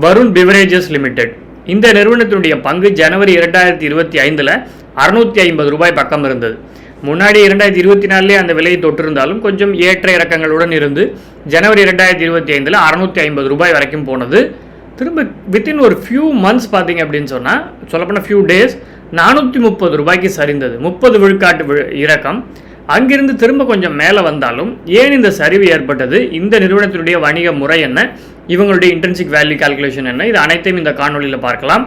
Varun beverages limited இந்த நிறுவனத்தினுடைய பங்கு ஜனவரி இரண்டாயிரத்தி இருபத்தி ஐந்தில் அறுநூத்தி ஐம்பது ரூபாய் பக்கம் இருந்தது. முன்னாடி இரண்டாயிரத்தி இருபத்தி நாலுலேயே அந்த விலையை தொட்டிருந்தாலும் கொஞ்சம் ஏற்ற இறக்கங்களுடன் இருந்து ஜனவரி இரண்டாயிரத்தி இருபத்தி ஐந்தில் அறுநூத்தி ஐம்பது ரூபாய் வரைக்கும் போனது. திரும்ப வித்தின் ஒரு ஃபியூ மந்த்ஸ் பார்த்தீங்க அப்படின்னு சொன்னால் சொல்லப்போனால் ஃபியூ டேஸ் நானூற்றி முப்பது ரூபாய்க்கு சரிந்தது. முப்பது விழுக்காட்டு விழு இறக்கம். அங்கிருந்து திரும்ப கொஞ்சம் மேலே வந்தாலும் ஏன் இந்த சரிவு ஏற்பட்டது? இந்த நிறுவனத்தினுடைய வணிக முறை என்ன? இவங்களுடைய இன்டர்ன்ஷிப் வேல்யூ கால்குலேஷன் என்ன? இது அனைத்தையும் இந்த காணொலியில் பார்க்கலாம்.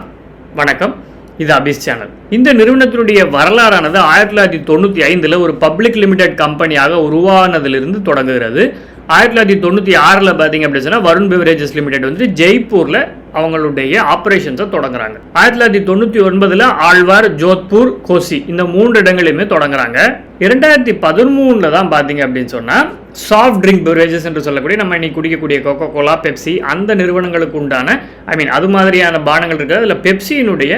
வணக்கம். இது அபிஸ் சேனல் இந்த நிறுவனத்தினுடைய வரலாறானது ஆயிரத்தி தொள்ளாயிரத்தி தொண்ணூற்றி ஐந்தில் ஒரு பப்ளிக் லிமிடெட் கம்பெனியாக உருவானதிலிருந்து தொடங்குகிறது. ஆயிரத்தி தொள்ளாயிரத்தி தொண்ணூற்றி ஆறில் பார்த்தீங்க அப்படின்னு சொன்னால் வருண் பெவரேஜஸ் லிமிடெட் வந்து ஜெய்ப்பூரில் அவங்களுடைய ஆப்ரேஷன்ஸை தொடங்குறாங்க. ஆயிரத்தி தொள்ளாயிரத்தி தொண்ணூற்றி ஒன்பதில் ஆழ்வார் ஜோத்பூர் கோசி இந்த மூன்று இடங்களையுமே தொடங்குறாங்க. இரண்டாயிரத்தி பதிமூணில் தான் பார்த்தீங்க அப்படின்னு சொன்னால் சாஃப்ட் ட்ரிங்க் பிவரேஜஸ் என்று சொல்லக்கூடிய நம்ம இன்னைக்கு குடிக்கக்கூடிய கோகோ கோலா பெப்சி அந்த நிறுவனங்களுக்கு உண்டான ஐ மீன் அது மாதிரியான பானங்கள் இருக்குது. அதில் பெப்சியினுடைய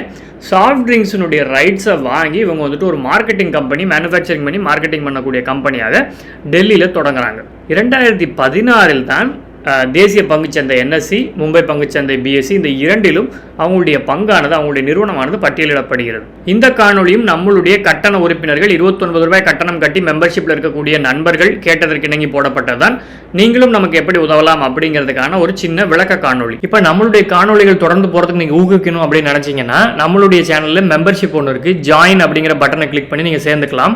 சாஃப்ட் ட்ரிங்க்ஸினுடைய ரைட்ஸை வாங்கி இவங்க வந்துட்டு ஒரு மார்க்கெட்டிங் கம்பெனி மேனுஃபேக்சரிங் பண்ணி மார்க்கெட்டிங் பண்ணக்கூடிய கம்பெனியாக டெல்லியில் தொடங்குறாங்க. இரண்டாயிரத்தி பதினாறில் தான் தேசிய பங்குச்சந்தை என்எஸ்சி மும்பை பங்குச்சந்தை பிஎஸ்சி இந்த இரண்டிலும் அவங்களுடைய பங்கானது அவங்களுடைய நிறுவனமானது பட்டியலிடப்படுகிறது. இந்த காணொலியும் நம்மளுடைய கட்டண உறுப்பினர்கள் 29 ரூபாய் கட்டணம் கட்டி மெம்பர்ஷிப்பில் இருக்கக்கூடிய நண்பர்கள் கேட்டதற்கு இணங்கி போடப்பட்டதுதான். நீங்களும் நமக்கு எப்படி உதவலாம் அப்படிங்கிறதுக்கான ஒரு சின்ன விளக்க காணொளி. இப்போ நம்மளுடைய காணொளிகள் தொடர்ந்து போகிறதுக்கு நீங்கள் ஊக்குக்கணும் அப்படின்னு நினச்சிங்கன்னா நம்மளுடைய சேனலில் மெம்பர்ஷிப் ஒன்று இருக்குது ஜாயின் அப்படிங்கிற பட்டனை கிளிக் பண்ணி நீங்கள் சேர்ந்துக்கலாம்.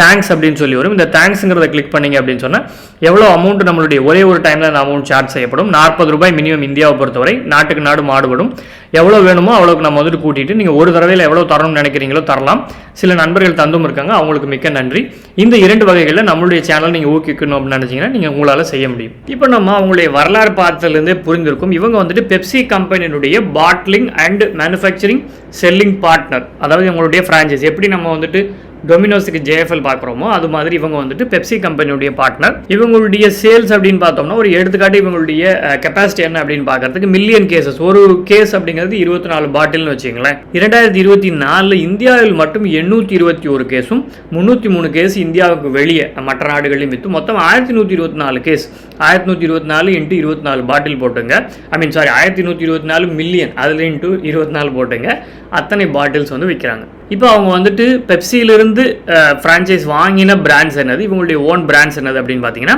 தேங்க்ஸ் அப்படின்னு சொல்லி வரும். இந்த தேங்க்ஸுங்கிறத கிளிக் பண்ணிங்க அப்படின்னு சொன்னால் எவ்வளோ அமௌண்ட் நம்மளுடைய ஒரே ஒரு டைமில் அந்த அமௌண்ட் சார்ஜ் செய்யப்படும். நாற்பது ரூபாய் மினிமம் இந்தியாவை பொறுத்தவரை நாட்டுக்கு நாடு மாடுபடும். எவ்வளோ வேணுமோ அவ்வளோக்கு நம்ம வந்துட்டு கூட்டிட்டு நீங்கள் ஒரு தடவையில் எவ்வளோ தரணும்னு நினைக்கிறீங்களோ தரலாம். சில நண்பர்கள் தந்தும் இருக்காங்க அவங்களுக்கு மிக்க நன்றி. இந்த இரண்டு வகைகளில் நம்மளுடைய சேனல் நீங்கள் ஊக்கிக்கணும் அப்படின்னு நினச்சிங்கன்னா நீங்கள் உங்களால் செய்ய முடியும். இப்போ நம்ம அவங்களுடைய வரலாறு பார்த்ததுலேருந்தே புரிந்திருக்கும் இவங்க வந்துட்டு Pepsi கம்பெனியினுடைய bottling and manufacturing selling partner அதாவது இவங்களுடைய ஃப்ரான்ச்சைஸ் எப்படி நம்ம வந்துட்டு டொமினோஸுக்கு ஜேஎஃப்எல் பார்க்குறோமோ அது மாதிரி இவங்க வந்துட்டு பெப்சி கம்பெனியுடைய பார்ட்னர் இவங்களுடைய சேல்ஸ் அப்படின்னு பார்த்தோம்னா ஒரு எடுத்துக்காட்டு இவங்களுடைய கெப்பாசிட்டி என்ன அப்படின்னு பார்க்கறதுக்கு மில்லியன் கேசஸ் ஒரு கேஸ் அப்படிங்கிறது இருபத்தி நாலு பாட்டில்னு வச்சுங்களேன் இரண்டாயிரத்தி இருபத்தி நாலில் இந்தியாவில் மட்டும் எண்ணூற்றி இருபத்தி ஒரு கேஸும் முந்நூற்றி மூணு கேஸ் இந்தியாவுக்கு வெளியே மற்ற நாடுகளையும் விற்று மொத்தம் ஆயிரத்தி நூற்றி இருபத்தி நாலு கேஸ் ஆயிரத்தி நூற்றி இருபத்தி நாலு இன்ட்டு இருபத்தி நாலு பாட்டில் போட்டுங்க. ஐ மீன் சாரி ஆயிரத்தி நூற்றி இருபத்தி நாலு மில்லியன் அதில் இன்ட்டு இருபத்தி நாலு போட்டுங்க. அத்தனை பாட்டில்ஸ் வந்து விற்கிறாங்க இப்போ அவங்க வந்துட்டு பெப்சியிலிருந்து ஃப்ரான்ச்சைஸ் வாங்கின பிராண்ட்ஸ் என்னது? இவங்களுடைய ஓன் பிராண்ட்ஸ் என்னது அப்படின்னு பார்த்தீங்கன்னா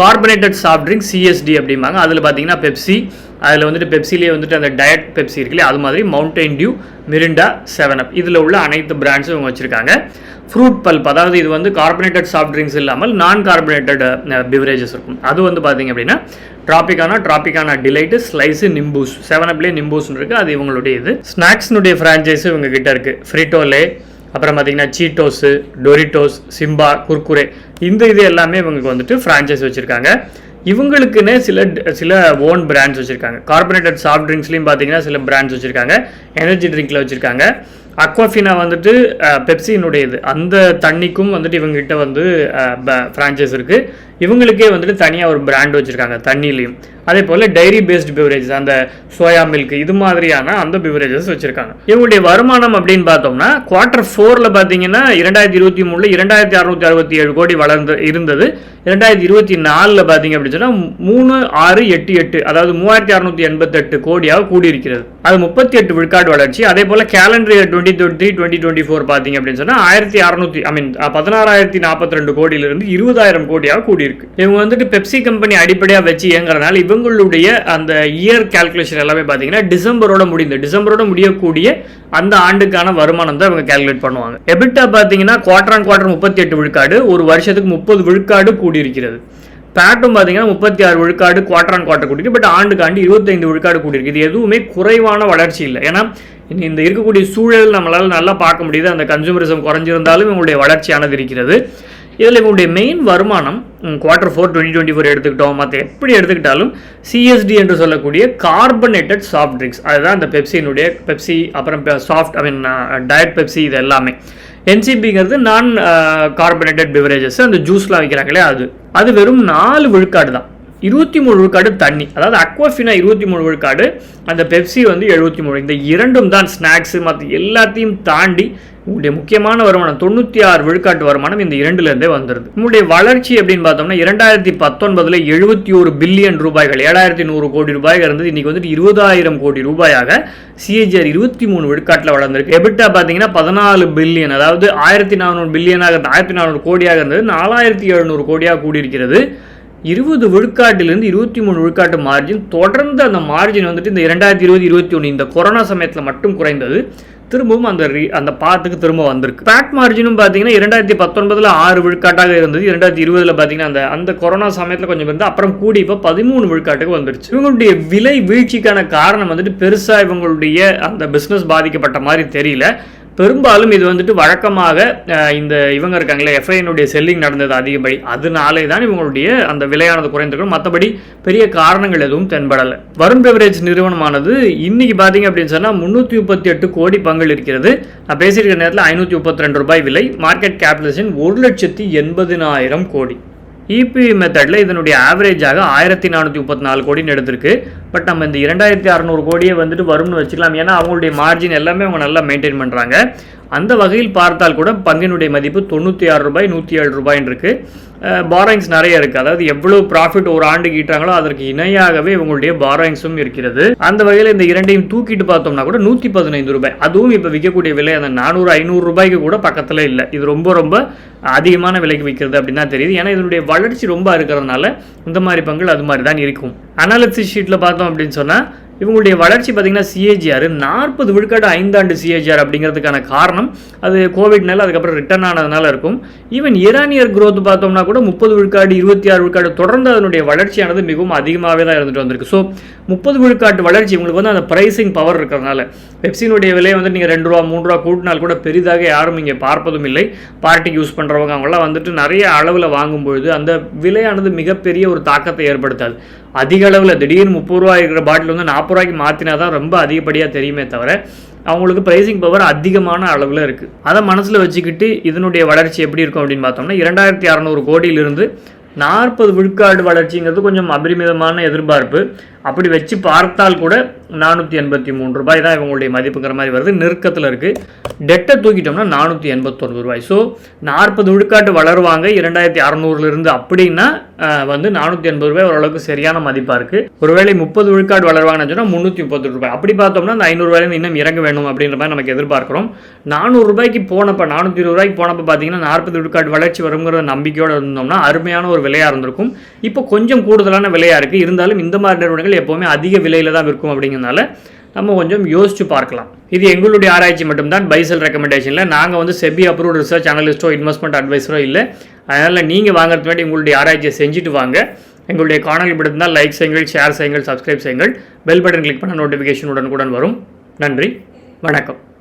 கார்பனேட்டட் சாஃப்ட் ட்ரிங்க் சிஎஸ்டி அப்படிம்பாங்க. அதில் பார்த்தீங்கன்னா பெப்சி அதில் வந்துட்டு பெப்சிலேயே வந்துட்டு அந்த டயட் பெப்சி இருக்குல்லையா அது மாதிரி Mountain Dew Mirinda seven up இதில் உள்ள அனைத்து பிராண்ட்ஸும் இவங்க வச்சுருக்காங்க. ஃப்ரூட் பல்ப் அதாவது இது வந்து கார்பனேட்டட் சாஃப்ட் ட்ரிங்க்ஸ் இல்லாமல் நான் கார்பனேட்டட் பிவரேஜஸ் இருக்கும். அது வந்து பார்த்தீங்க அப்படின்னா Tropicana Tropicana delight Slice Nimbooz seven அப்லேயே நிம்பூஸ்னு இருக்குது அது இவங்களுடைய இது. ஸ்நாக்ஸ்னுடைய ஃப்ரான்ச்சைஸு இவங்க கிட்ட இருக்குது ஃப்ரிட்டோலே அப்புறம் பார்த்தீங்கன்னா சீட்டோஸு டொரிட்டோஸ் சிம்பா குர்குரே இந்த இது எல்லாமே இவங்களுக்கு வந்துட்டு ஃப்ரான்ச்சைஸ் வச்சுருக்காங்க. இவங்களுக்குன்னே சில சில ஓன் பிராண்ட்ஸ் வச்சுருக்காங்க. கார்பனேட்டட் சாஃப்ட் ட்ரிங்க்ஸ்லையும் பார்த்தீங்கன்னா சில பிராண்ட்ஸ் வச்சுருக்காங்க. எனர்ஜி ட்ரிங்க்கில் வச்சுருக்காங்க. அக்வாஃபினா வந்துட்டு பெப்சினுடையது அந்த தண்ணிக்கும் வந்துட்டு இவங்ககிட்ட வந்து ஃப்ரான்ச்சைஸ் இருக்குது இவங்களுக்கே வந்துட்டு தனியாக ஒரு பிராண்ட் வச்சுருக்காங்க தண்ணிலையும். அதே போல் டைரி பேஸ்ட் பிவரேஜஸ் அந்த சோயா மில்க் இது மாதிரியான அந்த பிவரேஜஸ் வச்சுருக்காங்க. இவங்களுடைய வருமானம் அப்படின்னு பார்த்தோம்னா குவார்ட்டர் ஃபோரில் பார்த்தீங்கன்னா இரண்டாயிரத்தி இருபத்தி மூணில் இரண்டாயிரத்தி அறுநூத்தி அறுபத்தி ஏழு கோடி வளர்ந்து இருந்தது. இரண்டாயிரத்தி இருபத்தி நாலில் பார்த்தீங்க அப்படின்னு சொன்னால் மூணு ஆறு எட்டு எட்டு அதாவது மூவாயிரத்தி அறுநூத்தி எண்பத்தெட்டு கோடியாக கூடியிருக்கிறது. அது முப்பத்தி எட்டு விழுக்காடு வளர்ச்சி. அதே போல் calendar year twenty twenty three twenty twenty four பார்த்தீங்க அப்படின்னு சொன்னால் ஆயிரத்தி அறுநூத்தி ஐ மீன் பதினாறாயிரத்தி நாற்பத்தி ரெண்டு கோடியிலிருந்து இருபதாயிரம் கோடியாக கூடியிருக்கு. இவங்க வந்துட்டு பெப்சி கம்பெனி அடிப்படையாக வச்சு இயங்குறதுனால இவங்களுடைய அந்த இயர் கால்குலேஷன் எல்லாமே பார்த்தீங்கன்னா டிசம்பரோட முடிந்து டிசம்பரோட முடியக்கூடிய அந்த ஆண்டுக்கான வருமானம் தான் இவங்க கால்குலேட் பண்ணுவாங்க. எபிட்டா பார்த்தீங்கன்னா குவார்டர் ஆன் குவார்டர் முப்பத்தி எட்டு விழுக்காடு ஒரு வருஷத்துக்கு முப்பது விழுக்காடு கூடியிருக்கிறது. பேட்டும் பார்த்தீங்கன்னா முப்பத்தி ஆறு விழுக்காடு குவார்டர் ஆன் குவார்டர் கூட்டிருக்கு பட் ஆண்டுக்கு ஆண்டு இருபத்தைந்து விழுக்காடு கூடியிருக்கு. இது எதுவுமே குறைவான வளர்ச்சி இல்லை. ஏன்னா இனி இந்த இருக்கக்கூடிய சூழல் நம்மளால் நல்லா பார்க்க முடியுது. அந்த கன்சூமரிசம் குறைஞ்சிருந்தாலும் இவங்களுடைய வளர்ச்சியானது இருக்கிறது. இதில் இவங்களுடைய மெயின் வருமானம் quarter four twenty twenty four எடுத்துக்கிட்டோம். மற்ற எப்படி எடுத்துக்கிட்டாலும் சிஎஸ்டி என்று சொல்லக்கூடிய கார்பனேட்டட் சாஃப்ட் ட்ரிங்க்ஸ் அதுதான் அந்த பெப்சியினுடைய பெப்சி அப்புறம் soft I mean diet Pepsi இது எல்லாமே. என்சிபிங்கிறது நான் கார்பனேட்டட் பிவரேஜஸ் அந்த ஜூஸ்லாம் வைக்கிறாங்களே அது. அது வெறும் நாலு விழுக்காடு தான். இருபத்தி மூணு விழுக்காடு தண்ணி. அதாவது அக்வாஃபினா இருபத்தி மூணு விழுக்காடு அந்த பெப்சி வந்து எழுபத்தி மூணு. இந்த இரண்டும் தான் ஸ்நாக்ஸு மற்ற எல்லாத்தையும் தாண்டி உங்களுடைய முக்கியமான வருமானம் தொண்ணூற்றி ஆறு விழுக்காட்டு வருமானம் இந்த இரண்டுலேருந்தே வந்துடுது உங்களுடைய வளர்ச்சி அப்படின்னு பார்த்தோம்னா இரண்டாயிரத்தி பத்தொன்பதில் எழுபத்தி ஒரு பில்லியன் ரூபாய்கள் ஏழாயிரத்தி நூறு கோடி ரூபாய்கள் இருந்தது. இன்றைக்கி வந்துட்டு இருபதாயிரம் கோடி ரூபாயாக சிஏஜிஆர் இருபத்தி மூணு விழுக்காட்டில் வளர்ந்துருக்கு. எபிட்டா பார்த்தீங்கன்னா பதினாலு பில்லியன் அதாவது ஆயிரத்தி நானூறு பில்லியனாக ஆயிரத்தி நானூறு கோடியாக இருந்தது. நாலாயிரத்தி எழுநூறு கோடியாக கூடியிருக்கிறது. இருபது விழுக்காட்டிலிருந்து இருபத்தி மூணு விழுக்காட்டு மார்ஜின் தொடர்ந்து அந்த மார்ஜின் வந்துட்டு இந்த இரண்டாயிரத்தி இருபது இருபத்தி ஒன்று இந்த கொரோனா சமயத்தில் மட்டும் குறைந்தது. திரும்பவும் அந்த ரீ அந்த பாத்துக்கு திரும்ப வந்திருக்கு. பேட் மார்ஜினும் பார்த்தீங்கன்னா இரண்டாயிரத்தி பத்தொன்பதில் ஆறு விழுக்காட்டாக இருந்தது. இரண்டாயிரத்தி இருபதில் பார்த்தீங்கன்னா அந்த அந்த கொரோனா சமயத்தில் கொஞ்சம் இருந்து அப்புறம் கூடி இப்போ பதிமூணு விழுக்காட்டுக்கு வந்துருச்சு. இவங்களுடைய விலை வீழ்ச்சிக்கான காரணம் வந்துட்டு பெருசாக இவங்களுடைய அந்த பிஸ்னஸ் பாதிக்கப்பட்ட மாதிரி தெரியல. பெரும்பாலும் இது வந்துட்டு வழக்கமாக இந்த இவங்க இருக்காங்களே எஃப்ஐனுடைய செல்லிங் நடந்தது அதிகப்படி. அதனாலே தான் இவங்களுடைய அந்த விலையானது குறைந்திருக்கும் மற்றபடி பெரிய காரணங்கள் எதுவும் தென்படலை. வருண் பெவரேஜ் நிறுவனமானது இன்னைக்கு பார்த்தீங்க அப்படின்னு சொன்னால் முந்நூற்றி முப்பத்தி எட்டு கோடி பங்கு இருக்கிறது. நான் பேசியிருக்கிற நேரத்தில் ஐநூற்றி முப்பத்தி ரெண்டு ரூபாய் விலை. மார்க்கெட் கேபிடலேஷன் ஒரு லட்சத்தி எண்பதினாயிரம் கோடி. இபி மெத்தடில் இதனுடைய ஆவரேஜாக ஆயிரத்தி நானூற்றி முப்பத்தி நாலு கோடின்னு எடுத்திருக்கு. பட் நம்ம இந்த இரண்டாயிரத்தி அறநூறு கோடியே வந்துட்டு வரும்னு வச்சுக்கலாம். ஏன்னா அவங்களுடைய மார்ஜின் எல்லாமே அவங்க நல்லா மெயின்டைன் பண்ணுறாங்க அந்த வகையில் பார்த்தால் கூட பங்கினுடைய மதிப்பு தொண்ணூற்றி ஆறு ரூபாய் நூற்றி ஏழு ரூபாயின் இருக்குது பாரோயிங்ஸ் நிறைய இருக்குது அதாவது எவ்வளோ ப்ராஃபிட் ஒரு ஆண்டுக்கு ஈட்டாங்களோ அதற்கு இணையாகவே இவங்களுடைய பாரோயிங்ஸும் இருக்கிறது. அந்த வகையில் இந்த இரண்டையும் தூக்கிட்டு பார்த்தோம்னா கூட நூற்றி பதினைந்து ரூபாய். அதுவும் இப்போ விற்கக்கூடிய விலை அந்த நானூறு ஐநூறு ரூபாய்க்கு கூட பக்கத்தில் இல்லை. இது ரொம்ப ரொம்ப அதிகமான விலைக்கு விற்கிறது அப்படின்னு தெரியுது. ஏன்னா இதனுடைய வளர்ச்சி ரொம்ப இருக்கிறதுனால இந்த மாதிரி பங்குகள் அது மாதிரி தான் இருக்கும். அனாலிசிஸ் ஷீட்டில் பார்த்தோம் அப்படின்னு சொன்னால் இவங்களுடைய வளர்ச்சி பார்த்திங்கன்னா சிஏஜிஆர் நாற்பது விழுக்காடு ஐந்தாண்டு சிஏஜிஆர் அப்படிங்கிறதுக்கான காரணம் அது கோவிட்னால அதுக்கப்புறம் ரிட்டர்ன் ஆனதுனால இருக்கும். ஈவன் ஈரானியர் க்ரோத் பார்த்தோம்னா கூட முப்பது விழுக்காடு இருபத்தி ஆறு விழுக்காடு தொடர்ந்து அதனுடைய வளர்ச்சியானது மிகவும் அதிகமாகவே தான் இருந்துட்டு வந்திருக்கு. ஸோ முப்பது விழுக்காட்டு வளர்ச்சி உங்களுக்கு வந்து அந்த ப்ரைஸிங் பவர் இருக்கிறதுனால பெப்சினுடைய விலையை வந்து நீங்கள் ரெண்டு ரூபா மூணு ரூபா கூட்டினால் கூட பெரிதாக யாரும் இங்கே பார்ப்பதும் இல்லை. பார்ட்டிக்கு யூஸ் பண்ணுறவங்க அவங்களாம் வந்துட்டு நிறைய அளவில் வாங்கும்பொழுது அந்த விலையானது மிகப்பெரிய ஒரு தாக்கத்தை ஏற்படுத்தாது. அதிக அளவில் திடீர்னு முப்பது ரூபா இருக்கிற பாட்டில் வந்து நாற்பது ரூபாய்க்கு மாற்றினா தான் ரொம்ப அதிகப்படியாக தெரியுமே தவிர அவங்களுக்கு ப்ரைஸிங் பவர் அதிகமான அளவில் இருக்குது அதை மனசில் வச்சுக்கிட்டு இதனுடைய வளர்ச்சி எப்படி இருக்கும் அப்படின்னு பார்த்தோம்னா இரண்டாயிரத்தி அறநூறு கோடியிலிருந்து நாற்பது விழுக்காடு வளர்ச்சிங்கிறது கொஞ்சம் அபரிமிதமான எதிர்பார்ப்பு. அப்படி வச்சு பார்த்தால் கூட நானூற்றி எண்பத்தி மூணு ரூபாய் தான் இவங்களுடைய மதிப்புங்கிற மாதிரி வருது. நெருக்கத்தில் இருக்குது டெட்டை தூக்கிட்டோம்னா நானூற்றி எண்பத்தொன்பது ரூபாய். ஸோ நாற்பது விழுக்காட்டு வளருவாங்க. இரண்டாயிரத்தி அறநூறுலேருந்து அப்படின்னா வந்து நானூற்றி எண்பது ரூபாய் ஓரளவுக்கு சரியான மதிப்பாக இருக்குது ஒருவேளை முப்பது விழுக்காடு வளருவாங்கன்னு சொன்னால் முந்நூற்றி முப்பது ரூபாய். அப்படி பார்த்தோம்னா அந்த ஐநூறுரூவாயிலேருந்து இன்னும் இறங்க வேணும் அப்படின்ற மாதிரி நமக்கு எதிர்பார்க்குறோம். நானூறுரூபாய்க்கு போனப்போ நானூற்றி இருபது ரூபாய்க்கு போனப்போ பார்த்தீங்கன்னா நாற்பது விழுக்காடு வளர்ச்சி வருங்கிற நம்பிக்கையோடு இருந்தோம்னா அருமையான ஒரு விலையாக இருந்திருக்கும். இப்போ கொஞ்சம் கூடுதலான விலையாக இருக்குது இருந்தாலும் இந்த மாதிரி நிறுவனங்கள் பொருட்கள் எப்போவுமே அதிக விலையில் தான் விற்கும் அப்படிங்கிறதுனால நம்ம கொஞ்சம் யோசிச்சு பார்க்கலாம். இது எங்களுடைய ஆராய்ச்சி மட்டும்தான். பைசல் ரெக்கமெண்டேஷனில் நாங்கள் வந்து செபி அப்ரூவ் ரிசர்ச் அனலிஸ்ட்டோ இன்வெஸ்ட்மெண்ட் அட்வைஸரோ இல்லை. அதனால் நீங்கள் வாங்குறது முன்னாடி உங்களுடைய ஆராய்ச்சியை செஞ்சுட்டு வாங்க. எங்களுடைய காணொலி பிடித்திருந்தால் லைக் செய்யுங்கள் ஷேர் செய்யுங்கள் சப்ஸ்கிரைப் செய்யுங்கள். பெல் பட்டன் கிளிக் பண்ண நோட்டிஃபிகேஷன் உடனுக்குடன் வரும். நன்றி. வணக்கம்.